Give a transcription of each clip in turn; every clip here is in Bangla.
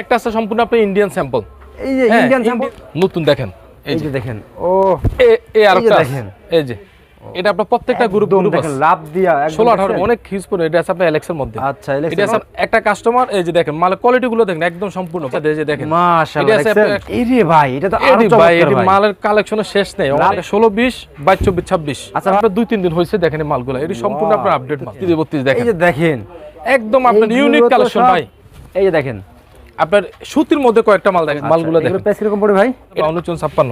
একটা আছে সম্পূর্ণ আপনার ইন্ডিয়ান স্যাম্পল এই যে ইন্ডিয়ান স্যাম্পল নতুন দেখেন এই এই যে দেখেন ও এই আরেকটা দেখেন। এই যে এটা আপনার প্রত্যেকটা গ্রুপ গ্রুপ দেখেন লাভ দিয়া একদম ষোলো আঠারো দেখছেন? অনেক হিউজ পড়ে এটা আছে আপনার অ্যালেক্সের মধ্যে আচ্ছা Alex এটা আছে একটা কাস্টমার এই যে দেখেন মালের কোয়ালিটি গুলো দেখেন একদম সম্পূর্ণ এই যে দেখেন মাশাআল্লাহ এটা আছে এই রে ভাই এটা তো আরও ভাই ভাই মালের কালেকশনের শেষ নেই আমাদের ষোলো বিশ বাইশ চব্বিশ ছাব্বিশ আচ্ছা, আচ্ছা আপনার দুই তিন দিন হয়েছে দেখেন এই মালগুলো এটি সম্পূর্ণ আপনার আপডেট মাল তিরিশ বত্রিশ এই দেখেন যে দেখেন একদম আপনার ইউনিক কালেকশন ভাই এই যে দেখেন আপনার সুতির মধ্যে কয়েকটা মাল দেখেন মালগুলো আচ্ছা, দেখেন। প্রাইস কীরকম পড়ে ভাই? এটা উনচন ছাপ্পান্ন।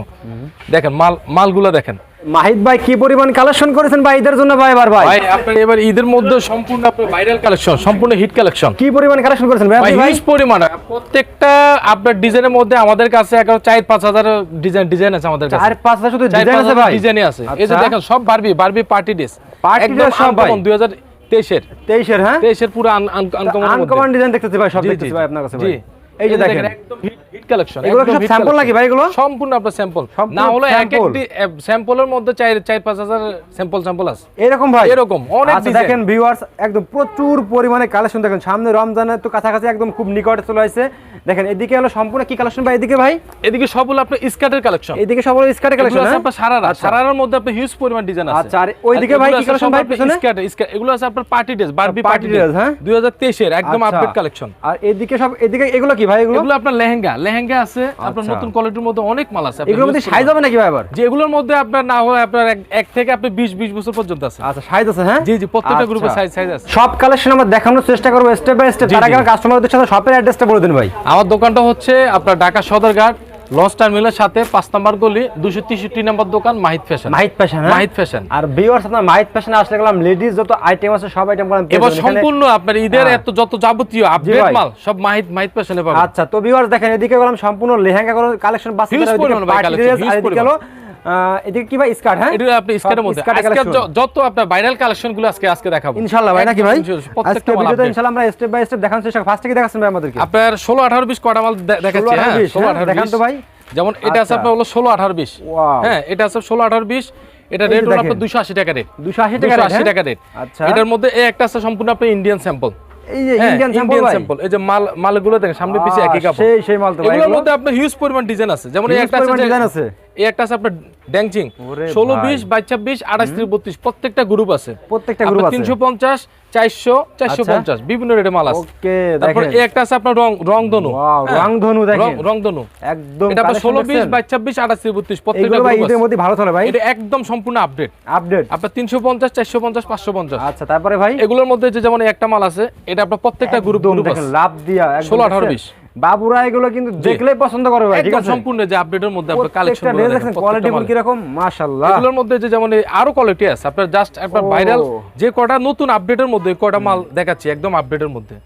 দেখেন মাল মালগুলো দেখেন। মাহিদ ভাই কি পরিমাণ কালেকশন করেছেন ভাই ঈদের জন্য ভাই এবার ভাই? ভাই আপনার এবার ঈদের মধ্যে সম্পূর্ণ আপনার ভাইরাল কালেকশন সম্পূর্ণ হিট কালেকশন। কি পরিমাণ কালেকশন করেছেন ভাই ভাই হিউজ পরিমাণ। প্রত্যেকটা আপনার ডিজাইনের মধ্যে আমাদের কাছে চার পাঁচ হাজার ডিজাইন ডিজাইন আছে আমাদের কাছে। চার পাঁচ হাজার শুধু ডিজাইন আছে ভাই? ডিজাইনই আছে। এই যে আচ্ছা। দেখেন সব Barbie Barbie party dress Party dress সব ভাই। দুই হাজার তেইশের। তেইশের হ্যাঁ? তেইশের পুরো আনকমন আনকমন ডিজাইন দেখতেছি ভাই সব দেখতেছি ভাই আপনার কাছে ভাই। এই যে দেখেন। একদম কালেকশন এগুলো সব স্যাম্পল নাকি ভাই এগুলো? সম্পূর্ণ আপনার স্যাম্পল না হলো এক একটি স্যাম্পলের মধ্যে চার চার পাঁচ হাজার স্যাম্পল স্যাম্পল আছে। এরকম ভাই? এরকম অনেক আচ্ছা দেখেন ভিউয়ার্স একদম প্রচুর পরিমাণে কালেকশন দেখেন। সামনে রমজানের তো কাছাকাছি একদম খুব নিকটে চলে আসছে। দেখেন এদিকে হলো সম্পূর্ণ কি কালেকশন ভাই এদিকে ভাই? এদিকে সব হলো আপনার স্কার্টের কালেকশন এদিকে সব হলো স্কার্টের কালেকশন আপনার সারারা। সারারার মধ্যে আপনার হিউজ পরিমাণ ডিজাইন আছে। আচ্ছা, আর ওইদিকে ভাই কি আছে সব ভাই পিছনে? skirt, skirt, এগুলো আছে আপনার party dress Barbie party dress হ্যাঁ? হ্যাঁ 2023 এর একদম আচ্ছা। আপডেট কালেকশন আর এদিকে সব এদিকে এগুলো কি ভাই এগুলো? এগুলো আপনার লেহেঙ্গা লেহেঙ্গা আছে আপনার আচ্ছা। নতুন কোয়ালিটির মধ্যে অনেক মাল আছে। এগুলোর মধ্যে সাইজ হবে নাকি ভাই আবার? যেগুলোর মধ্যে আপনার না হয় আপনার এক- থেকে আপনি 20 20 বছর পর্যন্ত আছে। আচ্ছা সাইজ আছে হ্যাঁ? জি জি প্রত্যেকটা। গ্রুপে সাইজ সাইজ আছে। সব কালেকশন আমরা দেখানোর চেষ্টা করব স্টেপ বাই স্টেপ তার আগে কাস্টমারদের সাথে শপের অ্যাড্রেসটা বলে দিন ভাই। আমার দোকানটা হচ্ছে আপনার ঢাকা সদরঘাট লঞ্চ টার্মিনালের সাথে পাঁচ নম্বর গলি দুশো তেষট্টি নম্বর দোকান Mahit fashion Mahit fashion Mahit fashion আর ভিউয়ার্স আপনার মাহিত ফ্যাশন আসলে গেলাম লেডিস যত আইটেম আছে সব আইটেম গেলাম এবার সম্পূর্ণ আপনার ঈদের হ্যাঁ। এত যত যাবতীয় আপডেট মাল সব মাহিদ মাহিত ফ্যাশনে পাবেন। আচ্ছা তো ভিউয়ার্স দেখেন এদিকে গেলাম সম্পূর্ণ লেহেঙ্গা কালেকশন বাস এদিকে আহ, এদিকে কি ভাই? স্কার্ট হ্যাঁ? এটা আপনি স্কার্টের মধ্যে। আজকে যত আপনার ভাইরাল কালেকশনগুলো আজকে আজকে দেখাবো। ইনশাআল্লাহ ভাই নাকি ভাই? আজকে ভিডিওতে ইনশাআল্লাহ আমরা স্টেপ বাই স্টেপ দেখানোর চেষ্টা ফার্স্ট থেকে দেখাচ্ছেন ভাই আমাদেরকে। আপনার ষোলো আঠারো বিশ কটা মাল দে- দেখাচ্ছি 16, হ্যাঁ 18, 20, ষোলো হ্যাঁ, দেখান তো ভাই। যেমন এটা আছে আচ্ছা। আপনার হলো ষোলো আঠারো বিশ। Wow. হ্যাঁ এটা আছে ষোলো আঠারো বিশ এটা রেট হলো আপনার দুশো আশি টাকা রেট 280 টাকা দুশো rate, আশি হ্যাঁ? টাকা রেট আচ্ছা। এটার মধ্যে এই একটা আছে সম্পূর্ণ আপনার ইন্ডিয়ান স্যাম্পল এই যে ইন্ডিয়ান স্যাম্পল স্যাম্পল এই যে মাল মালগুলো দেখেন সামনে পিছে একই কাপড়। সেই সেই মাল তো ভাই এগুলোর মধ্যে আপনার হিউজ পরিমাণ ডিজাইন আছে। যেমন এই একটা আছে design আছে? এই একটা আছে আপনার ড্যাংচিং। ষোলো বিশ বাইশ ছাব্বিশ আঠাশ ত্রিশ বত্রিশ প্রত্যেকটা গ্রুপ আছে। প্রত্যেকটা আছে। তিনশো পঞ্চাশ চারশো চারশো আচ্ছা। পঞ্চাশ বিভিন্ন রেটে মাল আছে। তারপর এই একটা আছে আপনার রং রংধনু। Wow, হ্যাঁ, রংধনু দেখেন। রং- রংধনু। একদম এটা আপনার ষোলো বিশ? বাইশ ছাব্বিশ আঠাশ ত্রিশ বত্রিশ প্রত্যেকটা ভাই আছে। মধ্যে ভালো চলে ভাই। এটা একদম সম্পূর্ণ আপডেট আপডেট আপনার তিনশো পঞ্চাশ চারশো পঞ্চাশ পাঁচশো পঞ্চাশ। আচ্ছা তারপরে ভাই? এগুলোর মধ্যে যে যেমন একটা মাল আছে এটা আপনার প্রত্যেকটা গ্রুপ গ্রুপ লাভ দিয়া 16, 18, দেখছেন? বাবুরা এগুলো কিন্তু দেখলেই পছন্দ করে ভাই ঠিক আছে? সম্পূর্ণ যে আপডেটের মধ্যে আপনার কালেকশন ড্রেস দেখেন কোয়ালিটি কি রকম মাশাআল্লাহ। এগুলোর মধ্যে যে যেমন আরও কোয়ালিটি আছে আপনার জাস্ট ও। ভাইরাল যে কটা নতুন আপডেটের মধ্যে কটা মাল দেখাচ্ছি একদম আপডেটের মধ্যে।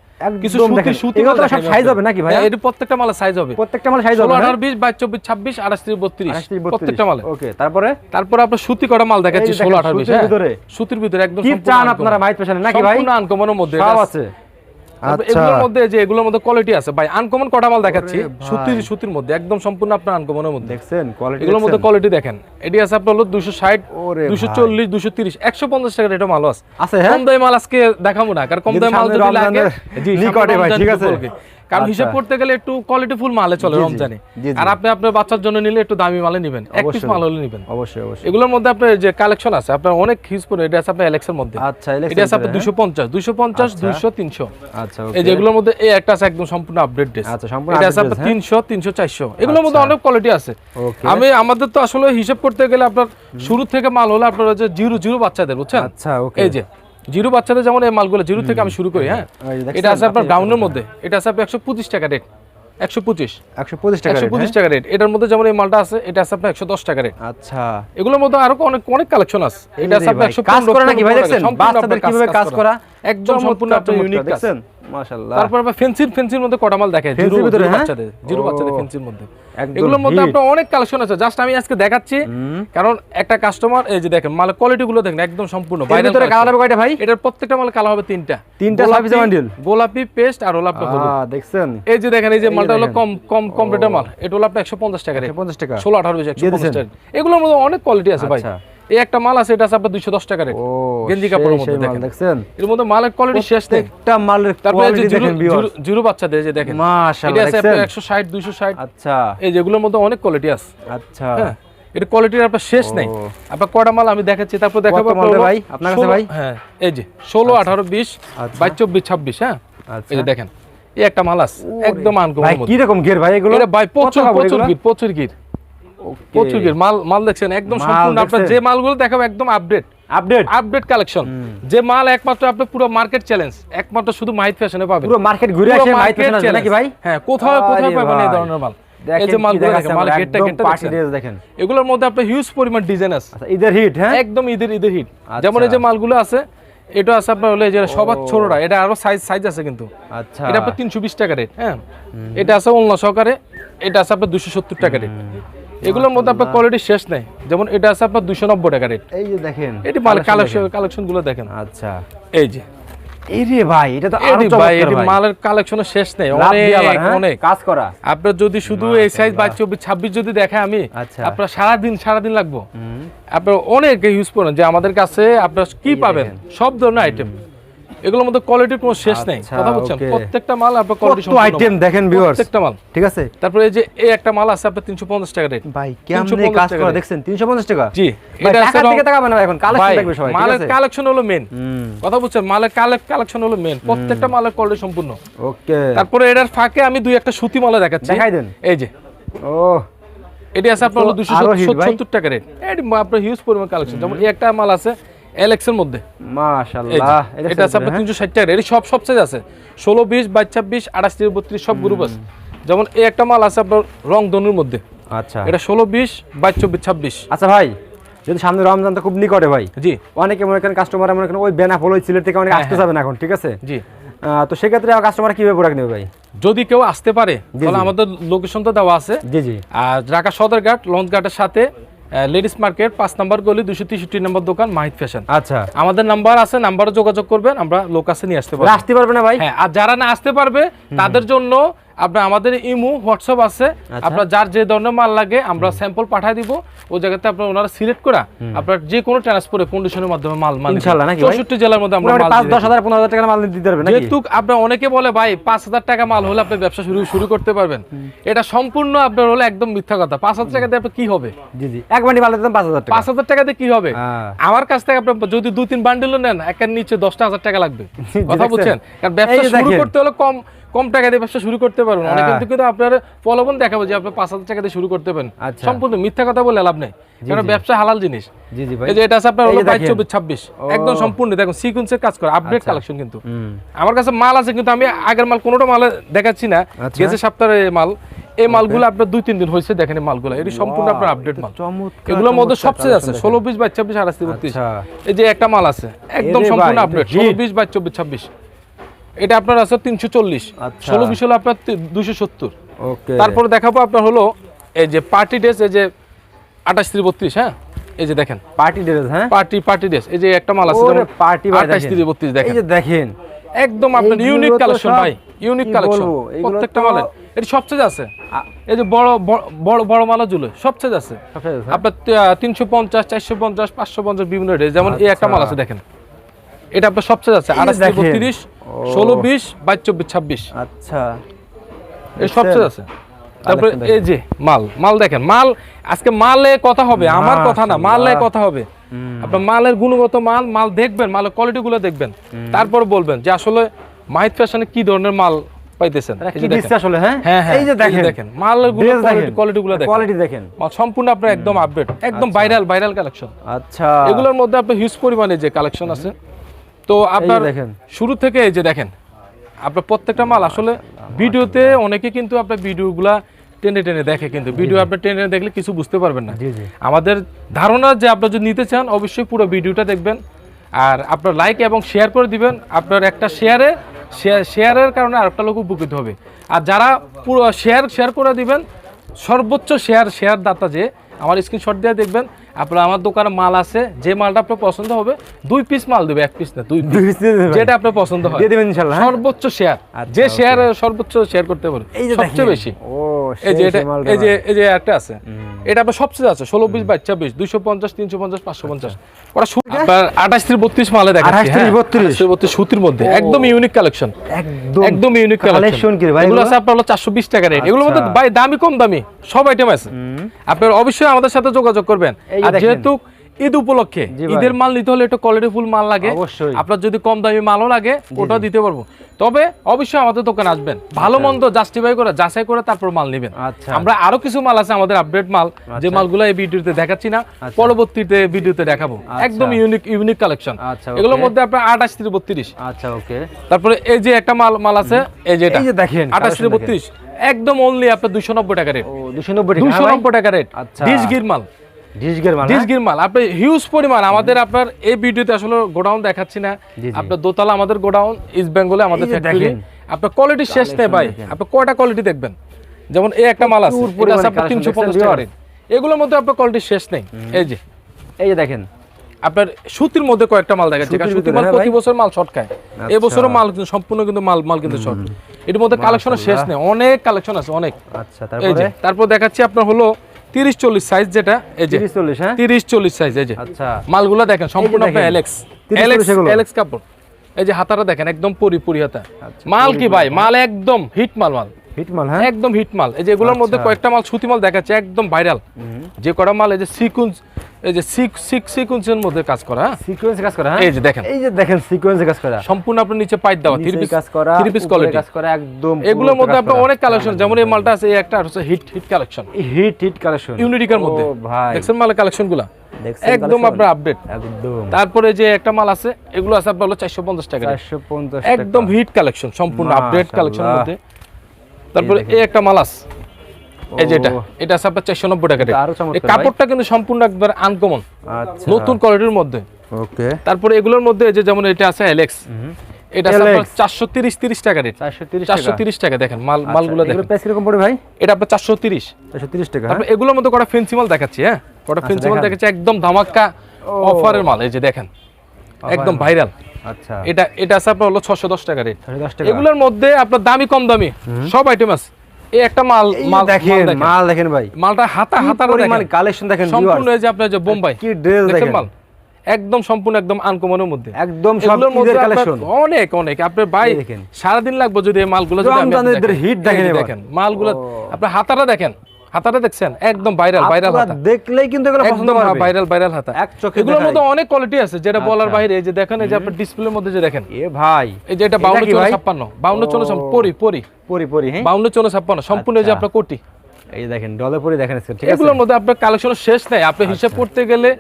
কিছু সুতি সুতি এগুলো সব সাইজ হবে নাকি ভাই হ্যাঁ, এর প্রত্যেকটা মালের সাইজ হবে। প্রত্যেকটা মাল সাইজ হবে আঠারো বিশ বাইশ চব্বিশ ছাব্বিশ আঠাশ ত্রিশ বত্রিশ। প্রত্যেকটা মালে ওকে তারপরে? তারপর আপনার সুতি কটা মাল দেখাচ্ছি এই যে ষোলো দেখেন, আঠারো বিশ সুতির হ্যাঁ। ভিতরে। সুতির ভিতরে একদম সম্পূর্ণ চান। আপনারা মাইট পেছনে নাকি ভাই? সম্পূর্ণ আনকমনের মধ্যে সব আছে। এগুলোর মধ্যে যে এগুলোর মধ্যে কোয়ালিটি আছে ভাই আনকমন কটা মাল দেখাচ্ছি। সুতির সুতির মধ্যে একদম সম্পূর্ণ আপনার আনকমনের মধ্যে। দেখছেন? কোয়ালিটি এগুলোর মধ্যে কোয়ালিটি দেখেন। এটি আছে আপনার হলো দুশো ষাট ওরে দুশো ভাই। চল্লিশ দুশো তিরিশ একশো পঞ্চাশ টাকা এটা মাল আছে। আছে হ্যাঁ? কম দামে মাল আজকে দেখাবো না কারণ কম দামে মাল যদি লাগে জি, নিকটে ভাই, ঠিক আছে? কারণ হিসাব আচ্ছা। করতে গেলে একটু কোয়ালিটি ফুল মালে চলে রমজানে। আর আপনি আপনার বাচ্চার জন্য নিলে একটু দামি মালে নেবেন। এক পিস মাল হলে নেবেন। অবশ্যই অবশ্যই। এগুলোর মধ্যে আপনার যে কালেকশন আছে আপনার অনেক হিউজ পড়ে এটা আছে আপনার অ্যালেক্সের মধ্যে। আচ্ছা Alex এটা আছে এর আপনার ভিতরে, দুশো পঞ্চাশ দুশো পঞ্চাশ আচ্ছা। দুশো তিনশো। আচ্ছা এই ওকে যেগুলোর মধ্যে এই একটা আছে একদম সম্পূর্ণ আপডেট ড্রেস আচ্ছা, সম্পূর্ণ এটা আছে update আপনার dress, হ্যাঁ? তিনশো তিনশো চারশো। এগুলোর মধ্যে আচ্ছা। অনেক কোয়ালিটি আছে। ওকে আমি আমাদের তো আসলে হিসাব করতে গেলে আপনার শুরু থেকে মাল হলো আপনার হচ্ছে জিরো জিরো বাচ্চাদের বুঝছেন? আচ্ছা ওকে এই যে জিরো বাচ্চাদের যেমন এই মালগুলো জিরো থেকে আমি শুরু করি হ্যাঁ? এটা আছে আপনার আপনি- মধ্যে এটা আছে আপনার একশো পঁচিশ টাকা রেট একশো পঁচিশ। একশো পঁচিশ টাকা একশো পঁচিশ হ্যাঁ? টাকা রেট এটার মধ্যে যেমন এই মালটা আছে এটা আছে আপনার একশো দশ টাকা রেট আচ্ছা। এগুলোর মধ্যে আরও অনেক অনেক কালেকশন আছে। এটা আছে আপনার একশো কাজ করে নাকি ভাই দেখছেন? বাচ্চাদের কীভাবে কাজ করা? একদম সম্পূর্ণ আপনার ইউনিক দেখছেন? মাশাআল্লাহ। তারপর আবার ফেন্সির ফেন্সির মধ্যে কটা মাল দেখে ফেন্সির জিরো হ্যাঁ? বাচ্চাদের জিরো বাচ্চাদের ফেন্সির মধ্যে। এগুলোর মধ্যে আপনার অনেক কালেকশন আছে। জাস্ট আমি আজকে দেখাচ্ছি। কারণ একটা কাস্টমার এই যে দেখেন মালের কোয়ালিটি গুলো দেখেন একদম সম্পূর্ণ বাইরে ভিতরে কালার হবে কয়টা ভাই? এটার প্রত্যেকটা মাল কালার হবে তিনটা। তিনটা লাভ সার্ভিস বান্ডিল গোলাপি পেস্ট আর হলো আপনার হলুদ। দেখছেন? এই যে দেখেন এই যে মালটা হলো কম কম কমপ্লিট মাল। এটা হলো আপনার একশো পঞ্চাশ টাকা রেট। 150 টাকা। ষোলো আঠারো বেশি একশো দিয়ে পঞ্চাশ দিছেন? টাকা। এগুলোর মধ্যে অনেক কোয়ালিটি আছে ভাই। আচ্ছা। এই একটা মাল আছে এটা আছে আপনার দুইশো দশ টাকা রেট। ও গেঞ্জি কাপড়ের মধ্যে দেখেন। এর মধ্যে মালের কোয়ালিটি শেষ নেই। প্রত্যেকটা মালের তারপরে যে জিরো জিরো- জিরো বাচ্চাদের যে দেখেন। মাশাআল্লাহ এটা আছে আপনার দেখছেন? একশো ষাট দুইশো ষাট। আচ্ছা। এই যেগুলোর মধ্যে অনেক কোয়ালিটি আছে। আচ্ছা। হ্যাঁ এটা কোয়ালিটির আপনার শেষ নেই। আপনার কয়টা মাল আমি দেখাচ্ছি তারপর দেখাবো ভাই? আপনার কাছে ভাই? হ্যাঁ এই যে ষোলো আঠারো বিশ আচ্ছা। বাইশ চব্বিশ ছাব্বিশ হ্যাঁ? আচ্ছা। এই যে দেখেন এই একটা মাল আছে। একদম আনকমন ভাই কি রকম গিয়ার ভাই এগুলো? এটা ভাই প্রচুর প্রচুর? গির প্রচুর গির প্রচুর মাল মাল দেখছেন? একদম সম্পূর্ণ আপনার যে মালগুলো দেখাবো একদম আপডেট আপডেট আপডেট কালেকশন যে মাল একমাত্র আপনি পুরো মার্কেট চ্যালেঞ্জ একমাত্র শুধু মাহিত ফ্যাশনে পাবেন। পুরো মার্কেট ঘুরে আসে market ফ্যাশন নাকি ভাই? হ্যাঁ কোথাও কোথাও পাবেন এই ধরনের মাল। এই যে মালগুলো দেখেন মাল গেটটা গেটটা দেখেন। এগুলোর মধ্যে হিউজ পরিমাণ ডিজাইন আছে। আচ্ছা ঈদের হিট হ্যাঁ? একদম ঈদের ঈদের হিট আচ্ছা। যেমন এই যে মালগুলো আছে এটা আছে আপনার হলো যে সবার ছোটটা এটা আরও সাইজ সাইজ আছে কিন্তু। আচ্ছা। এটা আপনার তিনশো বিশ টাকা রেট হ্যাঁ? এটা আছে অন্য সহকারে এটা আছে আপনার দুশো সত্তর টাকা রেট এগুলোর মধ্যে আপনার কোয়ালিটি শেষ নেই। যেমন এটা আছে আপনার দুশো নব্বই টাকা রেট এই যে দেখেন এটি মাল কালেকশন কালেকশনগুলো দেখেন। আচ্ছা। এই যে। ভাই এটা তো আরও ভাই মালের কালেকশনের শেষ নেই। অনেক হ্যাঁ? অনেক। কাজ করা। আপনার যদি শুধু এই সাইজ যদি দেখে আমি আচ্ছা। আপনার সারাদিন সারাদিন লাগবো। আপনার অনেক ইউজ করেন। যে আমাদের কাছে আপনার কি পাবেন? সব ধরনের আইটেম এগুলোর মধ্যে কোয়ালিটির কোনো শেষ নেই। আচ্ছা, কথা বলছেন? প্রত্যেকটা মাল আপনার কোয়ালিটি কত আইটেম দেখেন ভিউয়ার্স প্রত্যেকটা মাল। ঠিক আছে? তারপরে এই যে এই একটা মাল আছে আপনার তিনশো পঞ্চাশ টাকা রেট ভাই কেমনে 350 কাজ টাকা করা। দেখছেন? 350 টাকা? জি এটা টাকার দিকে তাকাবেন না এখন কালেকশন দেখবে সবাই মালের কালেকশন হলো মেন কথা বলছেন? মালের কালেকশন হলো মেন প্রত্যেকটা মালের কোয়ালিটি সম্পূর্ণ। ওকে। তারপরে এটার ফাঁকে আমি দুই একটা সুতি মালা দেখাচ্ছি। দেখাই দেন। এই যে। ও এটি আছে আপনার হলো তো দুশো আরও hit ভাই। সত্তর টাকা রেট এটি আপনার হিউজ পরিমাণ কালেকশন যেমন এই একটা মাল আছে এলএক্স এর মধ্যে। মাশাআল্লাহ এটা আছে আপনার তিনশো ষাট টাকা এটি সব সব সাইজ আছে। ষোলো বিশ বাইশ ছাব্বিশ আঠাশ তিরিশ বত্রিশ সব গ্রুপ আছে। যেমন এই একটা মাল আছে আপনার রং ধনুর মধ্যে। আচ্ছা। এটা ষোলো বিশ বাইশ চব্বিশ ছাব্বিশ। আচ্ছা ভাই যদি সামনে রমজান তো খুব নিকটে ভাই। জি। অনেকে মনে করেন কাস্টমার মনে করেন ওই বেনাফল ওই সিলেট থেকে অনেকে হ্যাঁ, আসতে হ্যাঁ। যাবে না এখন ঠিক আছে? জি। তো সেক্ষেত্রে কাস্টমার কীভাবে প্রোডাক্ট নেবে ভাই? যদি কেউ আসতে পারে তাহলে আমাদের লোকেশন তো দেওয়া আছে। জি জি। আর ঢাকা সদরঘাট লঞ্চঘাটের সাথে লেডিস মার্কেট পাঁচ নম্বর গলি দুশো তেষট্টি নম্বর দোকান মাহিত ফ্যাশন। আচ্ছা। আমাদের নাম্বার আছে নাম্বারও যোগাযোগ করবেন আমরা লোক কাছে নিয়ে আসতে পারব। আসতে পারবে না ভাই? হ্যাঁ আর যারা না আসতে পারবে তাদের জন্য আপনার আমাদের ইমো হোয়াটসঅ্যাপ আছে। আচ্ছা। আপনার যার যে ধরনের মাল লাগে আমরা স্যাম্পল পাঠিয়ে দিব। ওই জায়গাতে আপনার ওনারা সিলেক্ট করা আপনার যে কোনো ট্রান্সপোর্টে কন্ডিশনের মাধ্যমে মাল মাল ইনশাআল্লাহ নাকি ভাই? চৌষট্টি জেলার মধ্যে আমরা মাল পাঁচ দিয়ে দশ হাজার পনেরো হাজার টাকার মাল দিতে পারবে নাকি? যেহেতু আপনার অনেকে বলে ভাই পাঁচ হাজার টাকা মাল হলে আপনি ব্যবসা শুরু শুরু করতে পারবেন। এটা সম্পূর্ণ আপনার হলে একদম মিথ্যা কথা। পাঁচ হাজার টাকা দিয়ে আপনার কি হবে? জি জি। এক বান্ডি মাল দিতাম পাঁচ হাজার টাকা। পাঁচ হাজার টাকা দিয়ে কি হবে? হ্যাঁ। আমার কাছ থেকে আপনি যদি দুই তিন বান্ডিলও নেন একের নিচে দশটা হাজার টাকা লাগবে। কথা? বুঝছেন? কারণ ব্যবসা শুরু করতে হলে কম কম টাকা দিয়ে ব্যবসা শুরু করতে পারবেন অনেকে হ্যাঁ। কিন্তু আপনার প্রলোভন দেখাবো যে আপনি পাঁচ হাজার টাকা দিয়ে শুরু করতে পারেন। আচ্ছা। সম্পূর্ণ মিথ্যা কথা বলে লাভ নেই। কারণ ব্যবসা হালাল জিনিস। জি জি ভাই। এই যে এটা আছে আপনার হলো বাইশ চব্বিশ ছাব্বিশ। একদম সম্পূর্ণ। দেখুন সিকুয়েন্সের কাজ করে আপডেট আচ্ছা। কালেকশন কিন্তু। আমার কাছে মাল আছে কিন্তু আমি আগের মাল কোনোটা মাল দেখাচ্ছি না। আচ্ছা। গেছে সপ্তাহে মাল। এই মালগুলো আপনার দুই তিন দিন হয়েছে দেখেন এই মালগুলো। এটি সম্পূর্ণ আপনার আপডেট মাল। এগুলোর মধ্যে সবচেয়ে আছে ষোলো বিশ বাইশ ছাব্বিশ আঠাশ বত্রিশ আচ্ছা। এই যে একটা মাল আছে একদম সম্পূর্ণ আপডেট ষোলো। বিশ বাইশ চব্বিশ ছাব্বিশ। এটা আপনার আছে তিনশো চল্লিশ। আচ্ছা। ষোলো বিশ হলো আপনার দুশো সত্তর। তারপরে দেখাবো আপনার হলো এই যে পার্টি ড্রেস এই যে আঠাশ তিরিশ বত্রিশ হ্যাঁ? এই যে দেখেন। পার্টি ড্রেস হ্যাঁ? Party party dress. এই যে একটা মাল আছে পার্টি আঠাশ। তিরিশ বত্রিশ এই দেখেন যে দেখেন। একদম আপনার ইউনিক কালেকশন ভাই ইউনিক কালেকশন প্রত্যেকটা মালের। এটি সবচেয়ে আছে। এই যে বড় বড়- বড় বড় মালা জুলে সবচেয়ে আছে। হ্যাঁ? আপনার তিনশো পঞ্চাশ চারশো পঞ্চাশ পাঁচশো পঞ্চাশ বিভিন্ন রেট যেমন এই একটা আচ্ছা। মাল আছে দেখেন। এটা আপনার সবচেয়ে আছে আঠাশ দেখেন। ষোলো বিশ বাইশ চব্বিশ ছাব্বিশ। আচ্ছা। এই সবচেয়ে আছে। তারপরে এই যে মাল। মাল দেখেন মাল আজকে মালে কথা হবে আমার কথা না মালে কথা হবে। আপনার মালের গুণগত মাল মাল দেখবেন মালের দেখবেন। তারপর বলবেন যে আসলে মাহিত ফ্যাশনে কি ধরনের মাল পাইতেছেন। আসলে হ্যাঁ? হ্যাঁ হ্যাঁ এই যে দেখেন। দেখেন মালের দেখেন। কোয়ালিটি দেখেন। সম্পূর্ণ আপনার একদম আপডেট একদম ভাইরাল ভাইরাল কালেকশন আচ্ছা। এগুলোর মধ্যে আপনার হিউজ পরিমাণে যে কালেকশন আছে তো আপনার দেখেন। শুরু থেকে এই যে দেখেন আপনার প্রত্যেকটা মাল আসলে ভিডিওতে অনেকে কিন্তু আপনার ভিডিওগুলা টেনে টেনে দেখে কিন্তু। ভিডিও আপনার টেনে টেনে দেখলে কিছু বুঝতে পারবেন না। আমাদের ধারণা যে আপনার যদি নিতে চান অবশ্যই পুরো ভিডিওটা দেখবেন। আর আপনার লাইক এবং শেয়ার করে দিবেন। আপনার একটা শেয়ারে শেয়ারের কারণে আরেকটা লোক উপকৃত হবে। আর যারা পুরো শেয়ার শেয়ার করে দিবেন সর্বোচ্চ শেয়ার শেয়ার দাতা যে আমার স্ক্রিনশট দিয়ে দেখবেন। আপনার আমার দোকানে মাল আছে যে মালটা আপনার পছন্দ হবে দুই পিস মাল দেবে এক পিস না দুই দুই পিস যেটা আপনার পছন্দ হয়। দিয়ে দেবেন ইনশাআল্লাহ হ্যাঁ? সর্বোচ্চ শেয়ার আচ্ছা, যে শেয়ার সর্বোচ্চ শেয়ার করতে পারে সবচেয়ে বেশি। ও এই যে এটা এই যে এই যে একটা আছে এটা আপনার সবচেয়ে আছে ষোলো বিশ বাইশ ছাব্বিশ দুইশো পঞ্চাশ তিনশো পঞ্চাশ পাঁচশো পঞ্চাশ। ওরা আপনার আঠাশ থেকে বত্রিশ মালে দেখাচ্ছি 28 থেকে 32 বত্রিশ সুতির মধ্যে। একদম ইউনিক কালেকশন একদম ইউনিক কালেকশন এগুলো? আছে আপনার হলো চারশো বিশ টাকা রেট এগুলোর মধ্যে আচ্ছা। ভাই দামি কম দামি সব আইটেম আছে। আপনার অবশ্যই আমাদের সাথে যোগাযোগ করবেন। আর যেহেতু ঈদ উপলক্ষে। ঈদের মাল নিতে হলে একটু কোয়ালিটি ফুল মাল লাগে। অবশ্যই। আপনার যদি কম দামি মালও লাগে ওটাও দিতে পারব। তবে অবশ্যই আমাদের দোকানে আসবেন। ভালো মন্দ জাস্টিফাই করে যাচাই করে তারপর মাল নেবেন। আচ্ছা। আমরা আরও কিছু মাল আছে আমাদের আপডেট মাল। যে মালগুলো এই ভিডিওতে দেখাচ্ছি না পরবর্তীতে ভিডিওতে দেখাবো। একদম ইউনিক ইউনিক কালেকশন আচ্ছা, এগুলোর মধ্যে আপনার আঠাশ থেকে বত্রিশ। আচ্ছা ওকে। তারপরে এই যে একটা মাল মাল আছে এই যে এটা। এই যে দেখেন, আঠাশ থেকে বত্রিশ। একদম অনলি আপনার দুশো নব্বই টাকা রেট দুশো নব্বই টাকা রেট আচ্ছা। ডিশ গির মাল। ডিসগের মাল ডিশ? গির মাল। আপনি হিউজ পরিমাণ। আমাদের আপনার এই ভিডিওতে আসলে গোডাউন দেখাচ্ছি না। জি, জি। আপনার দোতলা আমাদের গোডাউন ইস্ট বেঙ্গলে আমাদের ফ্যাক্টরি আপনার কোয়ালিটি শেষ নেই ভাই। আপনি কয়টা কোয়ালিটি দেখবেন? যেমন এই একটা মাল আছে প্রচুর এটা আছে পরিমাণে আপনার collection তিনশো পঞ্চাশ টাকা এগুলোর মধ্যে আপনার কোয়ালিটি শেষ নেই। এই যে। এই যে দেখেন। আপনার সুতির মধ্যে কয়েকটা মাল সুতির সুতির মাল হ্যাঁ প্রতি বছর মাল শর্ট খায় এই বছরও মাল কিন্তু সম্পূর্ণ কিন্তু মাল মাল কিন্তু শর্ট এর মধ্যে কালেকশনের শেষ নেই। অনেক কালেকশন আছে অনেক। আচ্ছা তারপরে? তারপর দেখাচ্ছি আপনার হলো তিরিশ চল্লিশ সাইজ যেটা এই যে তিরিশ চল্লিশ হ্যাঁ? তিরিশ চল্লিশ সাইজ এই যে আচ্ছা। মালগুলো দেখেন সম্পূর্ণ আপনার এলেক্স 30 সেগুলো। অ্যালেক্স কাপড়। এই যে হাতাটা দেখেন একদম পরিপুরি পরি হাতা। আচ্ছা, মাল কি ভাই? মাল একদম হিট মাল মাল। হিট মাল হ্যাঁ? একদম হিট মাল। এই যে এগুলোর মধ্যে আচ্ছা। কয়েকটা মাল সুতি মাল দেখাচ্ছে একদম ভাইরাল যে কটা মাল এই যে সিকুন্স এই যে সিক সিক সিকুন্সের মধ্যে কাজ করা হ্যাঁ? সিকোয়েন্স কাজ করা হ্যাঁ? এই যে দেখেন। এই যে দেখেন সিকোয়েন্সে কাজ করা। সম্পূর্ণ আপনার নিচে পাইপ দেওয়া থ্রি পিস কাজ করা থ্রি পিস কোয়ালিটি কাজ করা একদম এগুলোর মধ্যে আপনার অনেক কালেকশন যেমন এই মালটা আছে এই একটা আর হচ্ছে hit hit collection hit hit collection ইউনিটিকের মধ্যে। দেখছেন মালের কালেকশনগুলা একদম আপনার আপডেট একদম। তারপরে যে একটা মাল আছে এগুলো আছে আপনার হলো চারশো পঞ্চাশ টাকা চারশো পঞ্চাশ একদম হিট কালেকশন সম্পূর্ণ আপডেট মাশাআল্লাহ। মধ্যে। তারপরে এই একটা মাল আছে। এই যে এটা আছে আপনার চারশো নব্বই টাকা এই কাপড়টা কিন্তু সম্পূর্ণ একবার আনকমন আচ্ছা। নতুন কোয়ালিটির মধ্যে। ওকে। তারপরে এগুলোর মধ্যে যে যেমন এটা আছে এটা। চারশো তিরিশ তিরিশ টাকা রেট চারশো তিরিশ টাকা। দেখেন মাল মালগুলো দেখেন। প্রাইস কীরকম পড়ে ভাই? এটা আপনার চারশো তিরিশ। চারশো তিরিশ টাকা? তারপর এগুলোর মধ্যে কটা ফেন্সি মাল দেখাচ্ছি হ্যাঁ? কটা ফেন্সি মাল দেখান। দেখাচ্ছি একদম ধামাক্কা অফারের মাল এই যে দেখেন। একদম ভাইরাল আচ্ছা। এটা এটা আছে আপনার হলো ছশো দশ টাকা রেট এগুলোর মধ্যে আপনার দামি কম দামি সব আইটেম আছে। এই একটা মাল মাল দেখেন মাল দেখেন। ভাই। মালটা হাতা হাতার কালেকশন দেখেন। সম্পূর্ণ এই যে আপনার যে বোম্বাই কি ড্রেস দেখেন মাল? একদম সম্পূর্ণ একদম আনকমনের মধ্যে। একদম মধ্যে কালেকশন অনেক অনেক। আপনি ভাই। সারাদিন লাগবে যদি এই মালগুলো হিট দেখেন। দেখেন মালগুলো আপনি আপনার হাতাটা দেখেন। হাতাটা দেখছেন? একদম ভাইরাল ভাইরাল হাতা। দেখলেই কিন্তু এগুলো একদম ভাইরাল ভাইরাল হাতা। এক চোখে এগুলোর মধ্যে অনেক কোয়ালিটি আছে যেটা বলার আচ্ছা। বাইরে এই যে দেখেন এই যে আপনার ডিসপ্লের মধ্যে যে দেখেন। এ ভাই। এই যে এটা এটা বাউন্ন কি চৌন্ন ভাই? ছাপ্পান্ন বাউন্ন চৌন্ন ছাপ্পান্ন ও। পরি পরি। পরি পরি হ্যাঁ। বাউন্ন চৌন্ন ছাপ্পান্ন সম্পূর্ণ যে আচ্ছা। আপনার কোটি। এই দেখেন ডলে পরি দেখেন ঠিক আছে? এগুলোর মধ্যে আপনার কালেকশন শেষ নাই। আপনি হিসাব করতে গেলে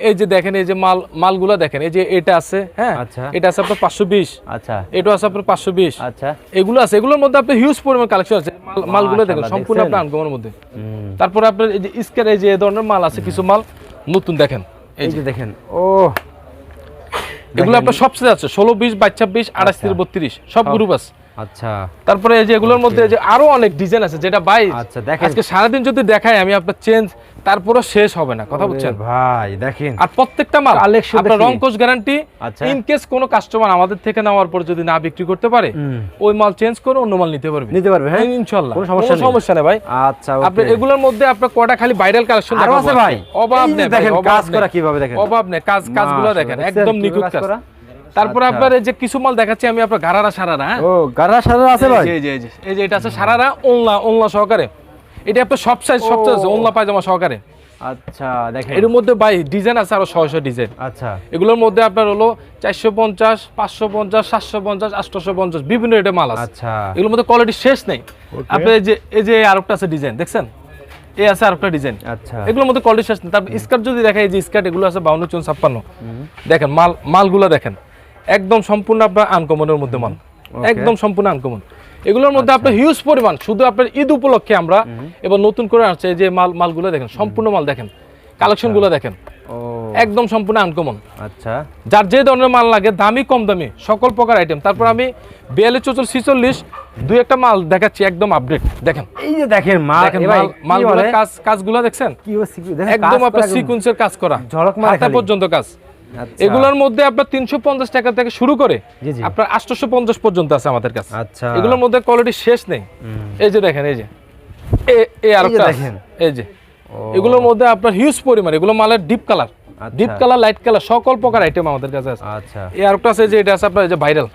এই যে দেখেন এই যে মাল মালগুলো দেখেন এই যে এটা আছে হ্যাঁ? আচ্ছা। এটা আছে আপনার পাঁচশো বিশ। আচ্ছা। এটা আছে আপনার পাঁচশো বিশ। আচ্ছা। এগুলো আছে এগুলোর মধ্যে আপনার হিউজ পরিমাণ কালেকশন আছে। মাল- মালগুলো দেখেন সম্পূর্ণ আপনার আনকমনের মধ্যে। তারপরে আপনার এই যে স্কের এই যে এই ধরনের মাল আছে কিছু মাল নতুন দেখেন। এই যে দেখেন ও। এগুলো আপনার সবচেয়ে আছে ষোলো বিশ বাইশ ছাব্বিশ আঠাশ থেকে বত্রিশ সব গ্রুপ আছে। আচ্ছা। তারপরে এই যে এগুলোর মধ্যে যে আরও অনেক ডিজাইন আছে যেটা বাই আচ্ছা, দেখেন। আজকে সারাদিন যদি দেখাই আমি আপনার চেঞ্জ তারপরে শেষ হবে না কথা বুঝছেন ভাই দেখেন। আর প্রত্যেকটা মাল আপনার। রংকোশ গ্যারান্টি। ইন কেস কোনো কাস্টমার আমাদের থেকে নেওয়ার পর যদি না বিক্রি করতে পারে ওই মাল চেঞ্জ করে অন্য মাল নিতে পারবে। নিতে পারবে হ্যাঁ? ইনশাআল্লাহ কোনো সমস্যা নেই। সমস্যা নেই ভাই। আচ্ছা আপনি এগুলোর মধ্যে আপনার কয়টা খালি ভাইরাল কালেকশন আছে ভাই। অভাব নেই দেখেন কাজ। করা কীভাবে দেখেন? অভাব নেই কাজ কাজগুলো দেখেন একদম নিখুঁত কাজ। করা? তারপরে আচ্ছা। আপনার এই যে কিছু মাল দেখাচ্ছি আমি আপনার গারারা সারারা হ্যাঁ? ও গারা সারা আছে ভাই? এই যে এই যে এই যে এটা আছে সারারা ওনলা ওনলা সহকারে। এটা আপনার সব সাইজ সব সাইজ ওনলা পায়জামা সহকারে। আচ্ছা দেখেন। এর মধ্যে ভাই ডিজাইন আছে আরও ছয়শো ডিজাইন। আচ্ছা। এগুলোর মধ্যে আপনার হলো চারশো পঞ্চাশ পাঁচশো পঞ্চাশ সাতশো পঞ্চাশ আটশোশো পঞ্চাশ বিভিন্ন রেটের মাল আছে। আচ্ছা। এগুলোর মধ্যে কোয়ালিটি শেষ নেই। আপনি যে এই যে আরেকটা আছে ডিজাইন দেখছেন? এই আছে আরেকটা ডিজাইন আচ্ছা। এগুলোর মধ্যে কোয়ালিটি শেষ নেই। তারপর স্কার্ট যদি দেখেন এই যে স্কার্ট এগুলো আছে বাউন্ন চুন ছাপ্পান্ন। দেখেন মাল মালগুলো দেখেন। একদম সম্পূর্ণ আপনার আনকমনের মধ্যে মাল একদম সম্পূর্ণ আনকমন এগুলোর মধ্যে আপনার হিউজ পরিমাণ শুধু আপনার ঈদ উপলক্ষে আমরা এবার নতুন করে আসছে যে মাল মালগুলো দেখেন সম্পূর্ণ মাল দেখেন। কালেকশনগুলো দেখেন। একদম সম্পূর্ণ আনকমন আচ্ছা। যার যে ধরনের মাল লাগে দামি কম দামি সকল প্রকার আইটেম তারপর আমি বিয়াল্লিশ চৌচল্লিশ ছিচল্লিশ দুই একটা মাল দেখাচ্ছি একদম আপডেট দেখেন। এই যে দেখেন মাল মালগুলো কাজ কাজগুলো দেখছেন? একদম আপনার সিকুয়েন্সের কাজ করা। মারে পর্যন্ত কাজ। আচ্ছা। এগুলোর মধ্যে আপনার তিনশো পঞ্চাশ টাকা থেকে শুরু করে। আপনার আটশোশো পঞ্চাশ পর্যন্ত আছে আমাদের কাছে। আচ্ছা। এগুলোর মধ্যে কোয়ালিটি শেষ নেই। এই যে দেখেন এই যে। এই আর এই যে। এগুলোর মধ্যে আপনার হিউজ পরিমাণ এগুলো মালের ডিপ কালার আচ্ছা। ডিপ কালার লাইট কালার সকল প্রকার আইটেম আমাদের কাছে আছে। আচ্ছা। এই আরেকটা আছে যে এটা আছে আপনার এই যে ভাইরাল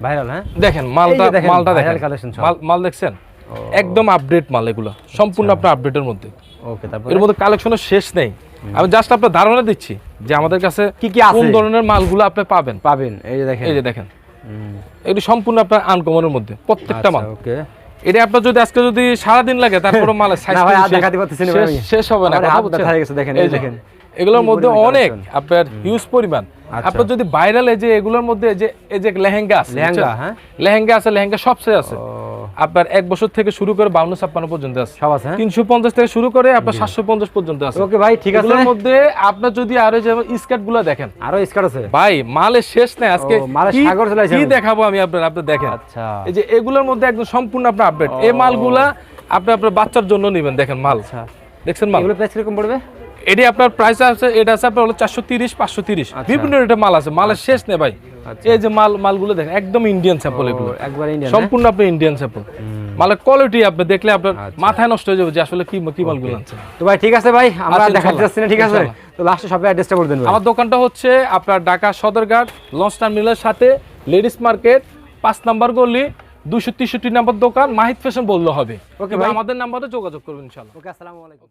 ভাইরাল হ্যাঁ? দেখেন মালটা মালটা দেখেন। মাল দেখছেন? একদম আপডেট মাল এগুলো। সম্পূর্ণ আপনার আপডেটের মধ্যে। ওকে তারপর? এর মধ্যে কালেকশনের শেষ নেই। আমি জাস্ট আপনার ধারণা দিচ্ছি যে আমাদের কাছে কি কি? কোন ধরনের মালগুলো আপনি পাবেন। পাবেন এই যে দেখেন। এই যে দেখেন। এগুলি সম্পূর্ণ আপনার আনকমনের মধ্যে প্রত্যেকটা মাল। ওকে। এটা আপনার যদি আজকে যদি সারাদিন লাগে তারপরে মালের সাইজ দেখাতে না শেষ হবে না কথা? হয়ে গেছে, দেখেন, এই দেখেন। এগুলোর মধ্যে অনেক আপনার হিউজ পরিমাণ। আচ্ছা। আপনার যদি ভাইরাল এই যে এগুলোর মধ্যে এই যে এই যে লেহেঙ্গা আছে লেহেঙ্গা, হ্যাঁ? লেহেঙ্গা আছে লেহেঙ্গা সবচেয়ে আছে। আপনার এক বছর থেকে শুরু করে বাউন্ন ছাপ্পান্ন পর্যন্ত আছে। সব আছে হ্যাঁ? তিনশো পঞ্চাশ থেকে শুরু করে আপনার সাতশো পঞ্চাশ পর্যন্ত আছে। ওকে ভাই ঠিক আছে। মধ্যে আপনার যদি আরও যেমন স্কার্টগুলো দেখেন। আরও স্কার্ট আছে? ভাই মালের শেষ নেই। আজকে কি- সাগর চলে কি দেখাবো আমি আপনার আপনি দেখেন। আচ্ছা। এই যে এগুলোর মধ্যে একদম সম্পূর্ণ আপনার আপডেট এই মালগুলা আপনি আপনার বাচ্চার জন্য নেবেন দেখেন মাল। আচ্ছা। দেখছেন মাল? এগুলো প্রাইস কীরকম পড়বে? এটি আপনার প্রাইস আছে এটা আছে আপনার হলো চারশো তিরিশ পাঁচশো তিরিশ। বিভিন্ন রেটের মাল আছে মালের শেষ নেই ভাই। আচ্ছা। এই যে মাল মালগুলো দেখেন একদম ইন্ডিয়ান স্যাম্পল এগুলো। একবার ইন্ডিয়ান সম্পূর্ণ আপনি ইন্ডিয়ান স্যাম্পল মালের কোয়ালিটি আপনি দেখলে আপনার আচ্ছা। মাথায় নষ্ট হয়ে যাবে যে আসলে কি কি মালগুলো আছে তো ভাই ঠিক আছে ভাই আমরা আচ্ছা, দেখাতে যাচ্ছি না ঠিক আছে? তো লাস্টে সবাই অ্যাড্রেসটা বলে দেন ভাই। আমার দোকানটা হচ্ছে আপনার ঢাকা সদরঘাট লঞ্চ টার্মিনালের সাথে লেডিস মার্কেট পাঁচ নাম্বার গলি দুশো তেষট্টি নাম্বার দোকান মাহিদ ফ্যাশন বললে হবে। ওকে ভাই। আমাদের নাম্বারে যোগাযোগ করবেন ইনশাল্লাহ। ওকে আসসালামু আলাইকুম।